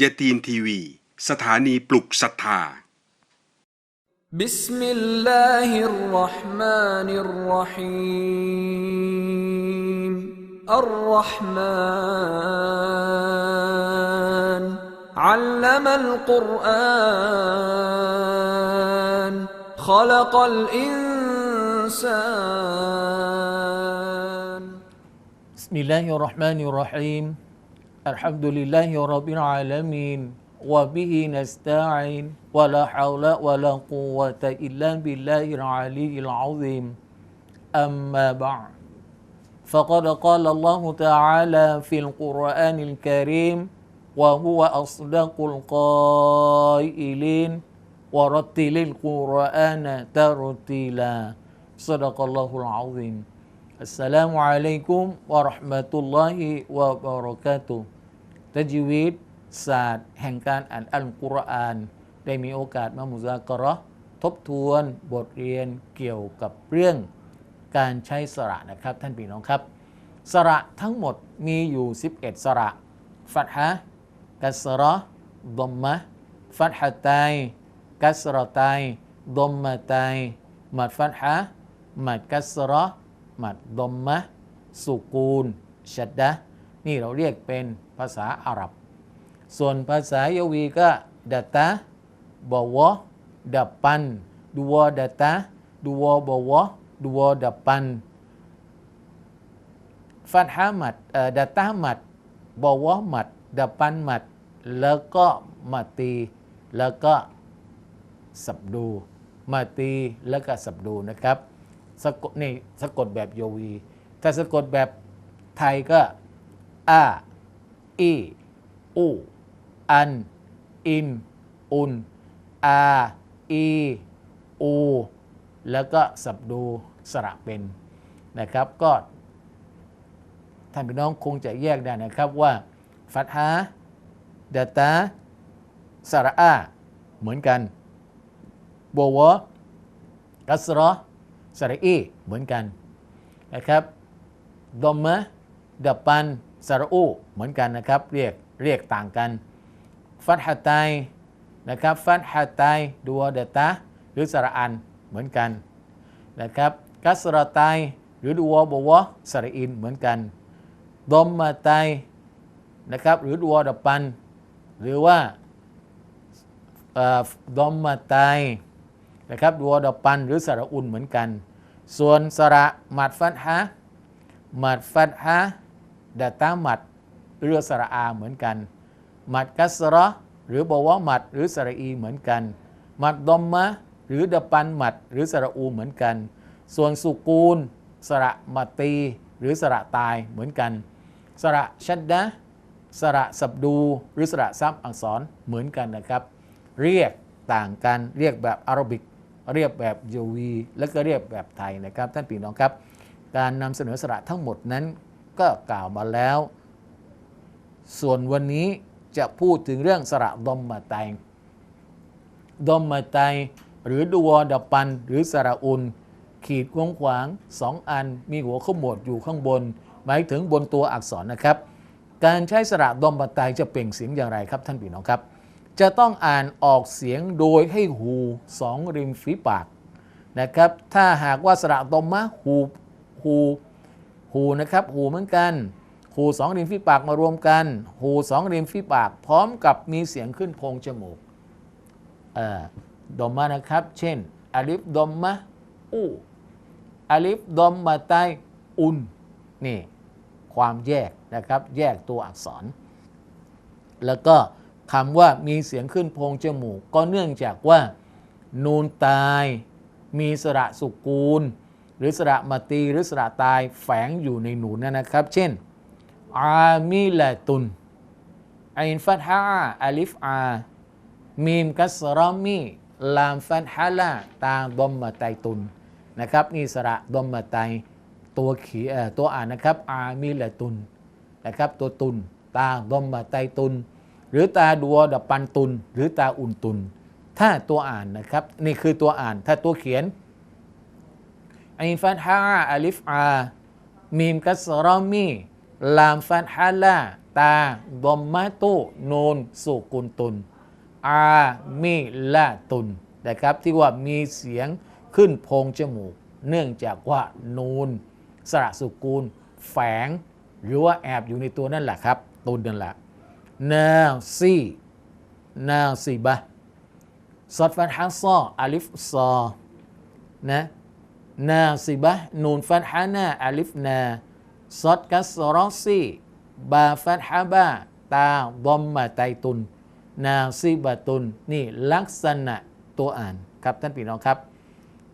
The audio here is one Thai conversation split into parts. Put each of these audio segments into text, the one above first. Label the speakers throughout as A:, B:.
A: ยาตีนทีวี สถานีปลุกศรัทธา
B: بسم الله الرحمن الرحيم الرحمن علم القرآن خلق الإنسان
C: بسم الله الرحمن الرحيم الحمد لله رب العالمين وبه نستعين ولا حول ولا قوة إلا بالله العلي العظيم. أما بعد فقد قال الله تعالى في القرآن الكريم وهو أصدق القائلين ورتل القرآن ترتيلا. صدق الله العظيم. السلام عليكم ورحمة الله وبركاته ตะจีวิตศาสตร์แห่งการอ่านอัลกุรอาน ได้มีโอกาสมามุซากะเราะห์ทบทวนบทเรียนเกี่ยวกับเรื่องการใช้สระนะครับท่านพี่น้องครับ สระทั้งหมดมีอยู่ 11 สระ ฟัตฮะห์กัสเราะห์ดอมมะห์ฟัตฮะตัยกัสเราะตัยดอมมะตัยมัดฟัตฮะห์มัดกัสเราะ หมัดดมมะสุกูนชัดดะนี่เราเรียกเป็นภาษาอาหรับ ส่วนภาษายาวีก็ดาตาบวะดับปันดัวดาตาดัวบวะดัวดับปันฟัตฮามัดดาตามัดบวะมัดดับปันมัดแล้วก็มาตีแล้วก็สับดู มาตีแล้วก็สับดูนะครับ สะกดนี่สะกดแบบโยวี ถ้าสะกดแบบไทยก็อาอีอูอัน อิน อุน อาอีอูแล้วก็สับดูสระเป็นนะครับ ก็ท่านพี่น้องคงจะแยกได้นะครับว่าฟัตฮาดาตาสระอาเหมือนกันบวะกัสรอ สระอีเหมือนกันนะครับดอมมะดับปันสระอูเหมือนกันนะครับ เรียกเรียกต่างกัน ฟัตฮะไตนะครับฟัตฮะไตดัวเดตาหรือสระอันเหมือนกันนะครับกัสระไตหรือดัวบวะสระอินเหมือนกันดอมมาไตนะครับหรือดัวดับปัน หรือว่าดอมมาไต นะครับดัวดับปันหรือสระอุนเหมือนกัน ส่วนสระมัดฟัตฮะมัดฟัตฮะดาตาหมัดเรือสระอาเหมือนกันมัดกัสระหรือบวะมัดหรือสระอีเหมือนกันมัดดอมมะหรือดปันมัดหรือสระอูเหมือนกัน ส่วนสุกูล สระมัตตี หรือสระตายเหมือนกัน สระชัดดะสระสับดู หรือสระซับอักษรเหมือนกันนะครับ เรียกต่างกันเรียกแบบอาหรับิก เรียกแบบโยวีและก็เรียกแบบไทยนะครับ ท่านพี่น้องครับ การนำเสนอสระทั้งหมดนั้นก็กล่าวมาแล้ว ส่วนวันนี้จะพูดถึงเรื่องสระดมมาไตดมมาไตหรือดัวดับปัน หรือสระอุนขีดขวางขวางสองอันมีหัวขมวดอยู่ข้างบน หมายถึงบนตัวอักษรนะครับ การใช้สระดมมาไตจะเปล่งเสียงอย่างไรครับท่านพี่น้องครับ จะต้องอ่านออกเสียงโดยให้หูสองริมฝีปากนะครับ ถ้าหากว่าสระดอมมะหูหูหูนะครับหูเหมือนกันหูสองริมฝีปากมารวมกัน หูสองริมฝีปาก พร้อมกับมีเสียงขึ้นโพงจมูกเอ่อดอมมะนะครับ เช่นอาลิฟดอมมะอูอาลิฟดอมมาไตอุนนี่ความแยกนะครับ แยกตัวอักษร แล้วก็ คำว่ามีเสียงขึ้นโพงจมูก ก็เนื่องจากว่า นูนตาย มีสระสุกูล หรือสระมาตีหรือสระตายแฝงอยู่ในหนูนนะครับ เช่น อามิลตุนอินฟัตฮาอาลิฟอามีมกัสรอมีลามฟัตฮาลาตาดอมมาไตตุนนะครับนี่สระดอมมาไตตัวขีตัวอ่านนะครับ อามิลตุนนะครับ ตัวตุนตาดอมมาไตตุน หรือตาดัวดับปันตุน หรือตาอุ่นตุน ถ้าตัวอ่านนะครับ นี่คือตัวอ่าน ถ้าตัวเขียนอินฟัตฮาอาลิฟอามีมกัสรอมีลามฟัตฮาลาตาดอมมาตโนนสุกุลตุน อามิละตุนนะครับที่ว่ามีเสียงขึ้นโพงจมูก เนื่องจากว่านูนสระสุกูล แฝง หรือว่าแอบอยู่ในตัวนั่นแหละครับตุนนั่นแหละ นาซีนาซีบะซอดฟันฮัสซออาลิฟซอนะนาซีบะนูนฟันฮานาอาลิฟนาซอดกัสรอซีบาฟันฮาบาตาดอมมาไตตุน นาซีบะตุน นี่ลักษณะตัวอ่านครับท่านพี่น้องครับ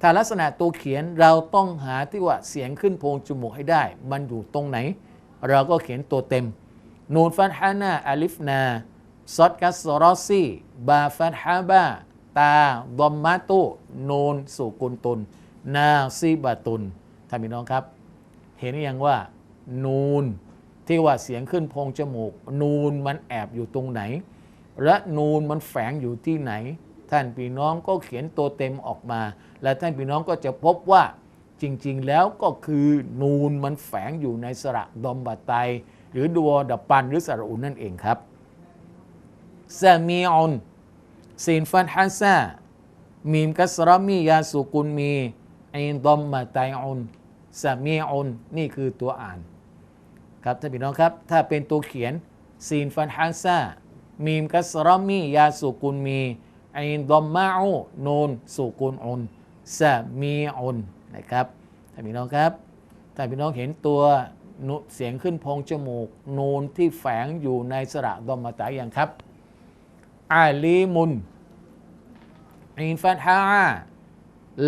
C: ถ้าลักษณะตัวเขียนเราต้องหาที่ว่าเสียงขึ้นโพรงจมูกให้ได้ มันอยู่ตรงไหน เราก็เขียนตัวเต็ม นูนฟันฮานาอาลิฟนาซอดกัสรอซีบาฟันฮาบาตาดอมมาตุนูนสุกุลตุน นาซีบะตุนท่านพี่น้องครับ เห็นหรือยังว่า นูนที่ว่าเสียงขึ้นพงจมูก นูนมันแอบอยู่ตรงไหน และนูนมันแฝงอยู่ที่ไหน ท่านพี่น้องก็เขียนตัวเต็มออกมา และท่านพี่น้องก็จะพบว่าจริง ๆ แล้วก็คือนูนมันแฝงอยู่ในสระดอมบะไต หรือดัวดับปันหรือสระอุนนั่นเองครับซามีออนซีนฟันฮัสซามีมกัสรามียาสุกุลมีอินดอมมาไตออนซามีออนนี่คือตัวอ่านครับท่านพี่น้องครับ ถ้าเป็นตัวเขียนซีนฟันฮัสซามีมกัสรามียาสุกุลมีอินดอมมาอูนูนสุกุลอุนซามีอุนนะครับท่านพี่น้องครับท่านพี่น้องเห็นตัว เสียงขึ้นพงจมูก นูนที่แฝงอยู่ในสระดอมมาตาอย่างครับ อาลีมุนอินฟัตฮา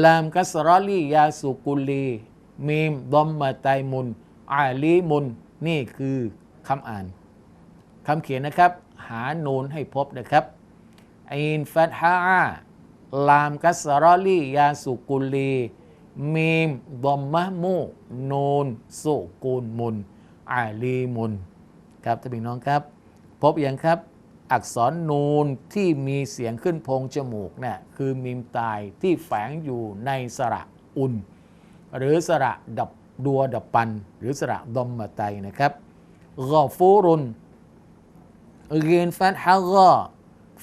C: ลามกัสรอลียาสุกุลีมีมดอมมาไตมุน อาลีมุน นี่คือคำอ่านคำเขียนนะครับ หานูนให้พบนะครับอินฟัตฮาลามกัสรอลียาสุกุลี มีมดอมมะมูนูนสุกูลมุนอาลีมุนครับท่านพี่น้องครับ พบอยังครับ อักษรนูนที่มีเสียงขึ้นพงจมูกเนี่ยคือมีมตายที่แฝงอยู่ในสระอุนหรือสระดับดัวดับปัน หรือสระดอมมาไตนะครับกอฟูรุนเรียนฟัตฮะกอ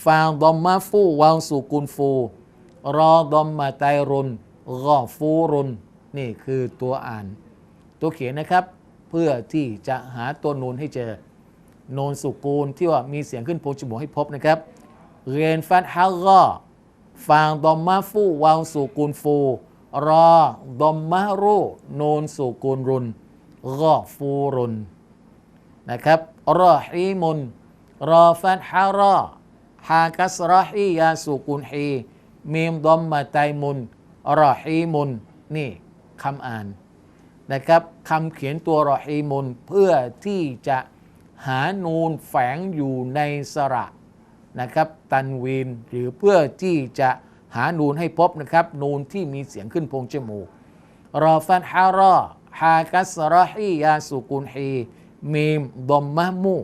C: ฟางดอมมาฟูวางสุกุลฟู รอดอมมาไตรุน กอฟูรุนนี่คือตัวอ่าน ตัวเขียนนะครับ เพื่อที่จะหาตัวนูนให้เจอโนนสุกูลที่ว่ามีเสียงขึ้นโพจมูกให้พบนะครับเรียนฟัตฮะกอฟางดอมมาฟูวาวสุกูลฟู รอดอมมารูโนนสุกูลรุนกอฟูรุนนะครับรอฮีมุนรอฟัตฮะรอฮากัสรอฮียาสุกูลฮีมีมดอมมาไตมุน รอฮีมุนนี่คำอ่านนะครับคำเขียนตัวรอฮีมุนเพื่อที่จะหานูนแฝงอยู่ในสระนะครับตันวีนหรือเพื่อที่จะหานูนให้พบนะครับ นูนที่มีเสียงขึ้นโพงจมูกรอฟันฮารอฮากัสรอฮียาสุกุลฮีมีมดอมมะมู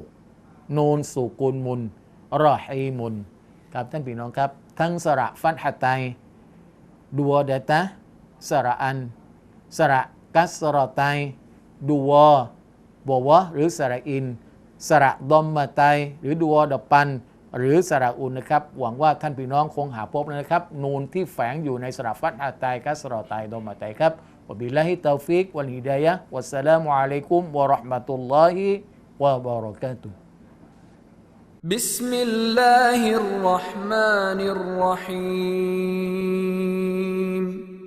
C: นูนสุกุลมุนรอฮีมุนครับท่านพี่น้องครับ ทั้งสระฟันฮัตไต ดัวเดตะสระอัน สระกัสรอไตดัวบวะหรือสระอิน สระดอมมาไตหรือดัวดอปัน หรือสระอุนนะครับ หวังว่าท่านพี่น้องคงหาพบแล้วนะครับ นูนที่แฝงอยู่ในสระฟัตฮาไตกัสรอไตดอมมาไตครับวะบิลลาฮิตาฟิกวัลฮิดายะฮ์วัสสลามุอะลัยกุมวะเราะห์มะตุลลอฮิวะบะเราะกาตุฮ์
B: بسم الله الرحمن الرحيم